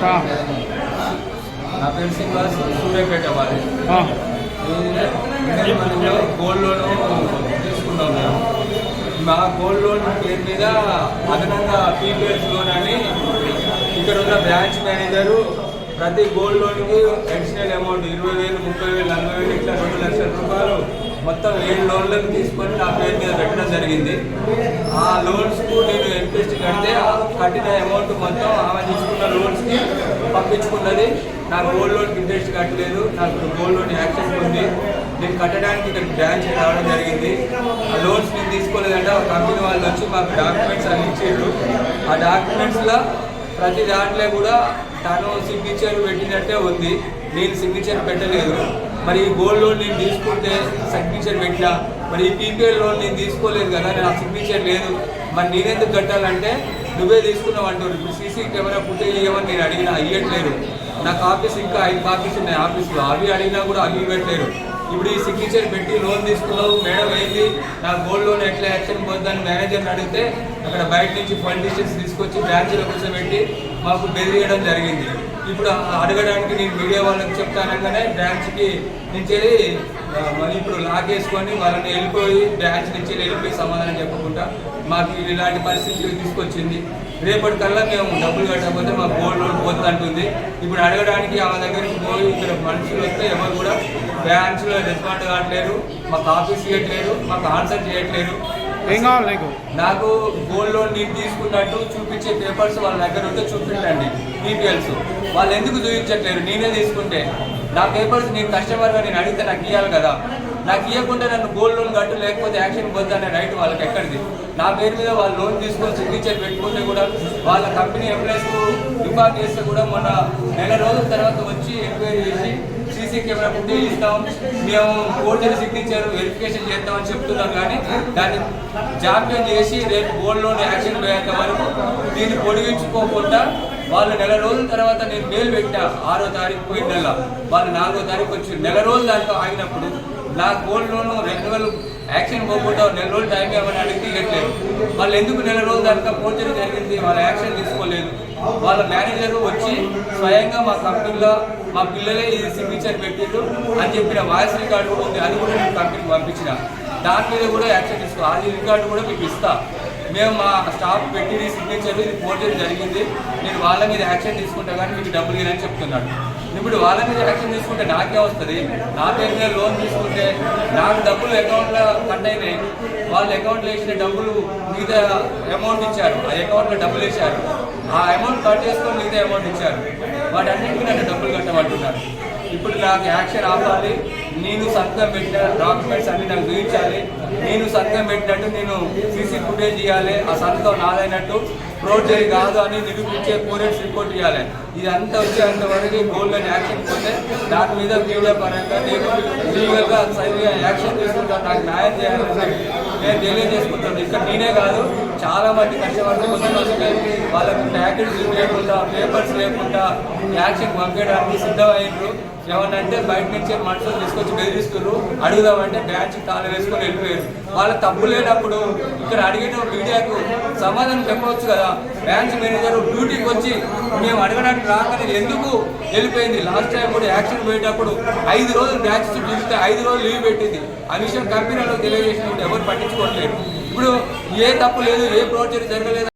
నా పేరు శ్రీనివాస్ సూర్యాపేట వారి గోల్డ్ లోన్ తీసుకున్నాం మేము. మా గోల్డ్ లోన్ పేరు మీద అదనంగా పీపీఎస్ లోన్ అని ఇక్కడ ఉన్న బ్రాంచ్ మేనేజరు ప్రతి గోల్డ్ లోన్కి అడిషనల్ అమౌంట్ ఇరవై వేలు ముప్పై వేలు నలభై వేలు ఇట్లా రెండు లక్షల రూపాయలు మొత్తం ఏడు లోన్లను తీసుకొని నా పేరు మీద పెట్టడం జరిగింది. ఆ లోన్స్కు నేను ఇంట్రెస్ట్ కడితే కట్టిన అమౌంట్ మొత్తం ఆమె తప్పించుకున్నది నా గోల్డ్ లోన్ ఇంట్రెస్ట్ కట్టలేదు. నాకు గోల్డ్ లోన్ యాక్సెస్ ఉంది. నేను కట్టడానికి ఇక్కడ బ్రాంచ్ రావడం జరిగింది. ఆ లోన్స్ నేను తీసుకోలేదంటే. ఒక కంపెనీ వాళ్ళు వచ్చి మాకు డాక్యుమెంట్స్ అన్ని ఇచ్చారు ఆ డాక్యుమెంట్స్లో ప్రతి దాంట్లో కూడా తను సిగ్నేచర్ పెట్టినట్టే ఉంది. నేను సిగ్నేచర్ పెట్టలేదు. మరి ఈ గోల్డ్ లోన్ నేను తీసుకుంటే సిగ్నేచర్ పెట్టినా? మరి ఈ పీపీఎల్ లోన్ నేను తీసుకోలేదు కదా. నా సిగ్నేచర్ లేదు. మరి నేనెందుకు కట్టాలంటే నువ్వే తీసుకున్నావు అంటారు ఇప్పుడు సీసీ కెమెరా ఫుటేజ్ ఇవ్వమని నేను అడిగినా ఇవ్వట్లేదు నాకు ఆఫీస్ ఇంకా ఐదు కాపీస్ ఉన్నాయి ఆఫీస్లో. అవి అడిగినా కూడా అవి ఇవ్వట్లేరు ఇప్పుడు ఈ సిగ్నేచర్ పెట్టి లోన్ తీసుకున్నావు. మేడం ఏంది? నా గోల్డ్ లోన్ ఎట్లా యాక్షన్ పొందని మేనేజర్ని అడిగితే అక్కడ బయట నుంచి పొలిటీషియన్స్ తీసుకొచ్చి బ్రాంచ్లో కూర్చోబెట్టి మాకు బెదిరియడం జరిగింది. ఇప్పుడు అడగడానికి నేను మీడియా వాళ్ళకి చెప్తానగానే బ్రాంచ్కి నుంచి మరి ఇప్పుడు లాక్ వేసుకొని వాళ్ళని వెళ్ళిపోయి బ్రాంచ్ నుంచి వెళ్ళిపోయి సమాధానం చెప్పకుండా మాకు ఇలాంటి పరిస్థితులు తీసుకొచ్చింది. రేపటి కల్లా మేము డబ్బులు కట్టకపోతే మా గోల్డ్ లోన్ పోతుంది అంటుంది ఇప్పుడు అడగడానికి ఆమె దగ్గరికి పోయి ఇక్కడ మనుషులు వస్తే ఎవరు కూడా బ్రాంచ్లో రెస్పాండ్ కావట్లేరు మాకు ఆఫీస్ చేయట్లేరు మాకు ఆన్సర్ చేయట్లేరు ఏం కావాలి నీకు? నాకు గోల్డ్ లోన్ నేను తీసుకున్నట్టు చూపించే పేపర్స్ వాళ్ళ దగ్గర ఉంటే చూపించండి డీటెయిల్స్. వాళ్ళు ఎందుకు చూపించట్లేరు? నేనే తీసుకుంటే. నా పేపర్స్ నేను కస్టమర్గా నేను అడిగితే నాకు ఇవ్వాలి కదా. నాకు ఇవ్వకుండా నన్ను గోల్డ్ లోన్ కట్టు లేకపోతే యాక్షన్ పొందనే రైట్ వాళ్ళకి ఎక్కడిది? నా పేరు మీద వాళ్ళు లోన్ తీసుకొని సిగ్నేచర్ పెట్టుకుంటే కూడా వాళ్ళ కంపెనీ ఎంప్లాయీస్ ఇన్ఫార్మ్ చేస్తే కూడా మొన్న నెల రోజుల తర్వాత వచ్చి ఎంక్వైరీ చేసి సీసీ కెమెరా ఫుటేజ్ ఇస్తాం. మేము ఓటర్ సిగ్నేచర్ వెరిఫికేషన్ చేస్తామని చెప్తున్నాం కానీ దాన్ని జాప్యం చేసి రేపు గోల్డ్ లోన్ యాక్షన్ పోయేంత వరకు దీన్ని పొడిగించుకోకుండా వాళ్ళు నెల రోజుల తర్వాత నేను మేలు పెట్టా ఆరో తారీఖు పోయిన నెల వాళ్ళు నాలుగో తారీఖు వచ్చి నెల రోజులు దాంట్లో ఆగినప్పుడు నా గోల్డ్ లోన్ రెన్యువల్ యాక్షన్ పోకుండా నెల రోజులు టైం ఇవ్వమని అడిగితే ఇవ్వట్లేదు. వాళ్ళు ఎందుకు నెల రోజులు దాకా పోర్చరీ జరిగింది? వాళ్ళ యాక్షన్ తీసుకోలేదు. వాళ్ళ మేనేజర్ వచ్చి స్వయంగా మా కంపెనీలో మా పిల్లలే ఇది సిగ్నేచర్ పెట్టిండ్రు అని చెప్పిన వాయిస్ రికార్డు కూడా ఉంది. అది కూడా నేను కంపెనీకి పంపించిన. దాని మీద కూడా యాక్షన్ తీసుకో. అది రికార్డు కూడా మీకు ఇస్తాను మేము మా స్టాఫ్ పెట్టి సిగ్నేచర్లు ఇది ఫోర్జరీ జరిగింది. నేను వాళ్ళ మీద యాక్షన్ తీసుకుంటా కానీ మీకు డబ్బులు ఇవ్వని చెప్తున్నాడు. ఇప్పుడు వాళ్ళ మీద యాక్షన్ తీసుకుంటే నాకే వస్తుంది. నా పేరు మీద లోన్ తీసుకుంటే నాకు డబ్బులు అకౌంట్లో కట్ అయినాయి. వాళ్ళ అకౌంట్లో వేసిన డబ్బులు మిగతా అమౌంట్ ఇచ్చారు. ఆ అకౌంట్లో డబ్బులు వేసారు ఆ అమౌంట్ కట్ చేసుకొని మిగతా అమౌంట్ ఇచ్చారు. వాటన్నిటికీ నన్ను డబ్బులు కట్టమంటున్నారు. ఇప్పుడు నాకు యాక్షన్ ఆపాలి. నేను సంతకం పెట్టిన డాక్యుమెంట్స్ అన్ని నాకు చూపించాలి. నేను సంతకం పెట్టినట్టు నేను సీసీ ఫుటేజ్ ఇవ్వాలి ఆ సంతకం నాదైనట్టు. ప్రోజరీ కాదు అని నిరూపించే పోలీస్ రిపోర్ట్ ఇవ్వాలి ఇదంతా వచ్చేంత వరకు గోల్డ్ యాక్షన్ పోతే దాని మీద మీడియా పరంగా నేను లీగల్గా సరిగా యాక్షన్ తీసుకుంటాను నాకు న్యాయం చేయాలని నేను తెలియజేసుకుంటాను. ఇక్కడ నేనే కాదు చాలా మంది కష్టపడుతూ వస్తే వాళ్ళకి ప్యాకెట్స్ లేకుండా పేపర్స్ లేకుండా యాక్షన్ పంపించడానికి సిద్ధమయ్యారు ఏమన్నంటే బయట నుంచి మనుషులు తీసుకొచ్చి బెదిరిస్తున్నారు అడుగుదామంటే బ్యాచ్ తాళం వేసుకొని వెళ్ళిపోయారు. వాళ్ళ తప్పు లేనప్పుడు ఇక్కడ అడిగిన మీడియాకు సమాధానం చెప్పవచ్చు కదా. బ్రాంచ్ మేనేజర్ డ్యూటీకి వచ్చి మేము అడగడానికి రాగానే ఎందుకు వెళ్ళిపోయింది? లాస్ట్ టైం కూడా యాక్షన్ పోయేటప్పుడు ఐదు రోజులు బ్యాచ్ చూపిస్తే ఐదు రోజులు లీవ్ పెట్టింది. ఆ విషయం కంపెనీలో తెలియజేసినప్పుడు ఎవరు పట్టించుకోవట్లేదు. ఇప్పుడు ఏ తప్పు లేదు ఏ ప్రోజెక్ట్ జరగలేదు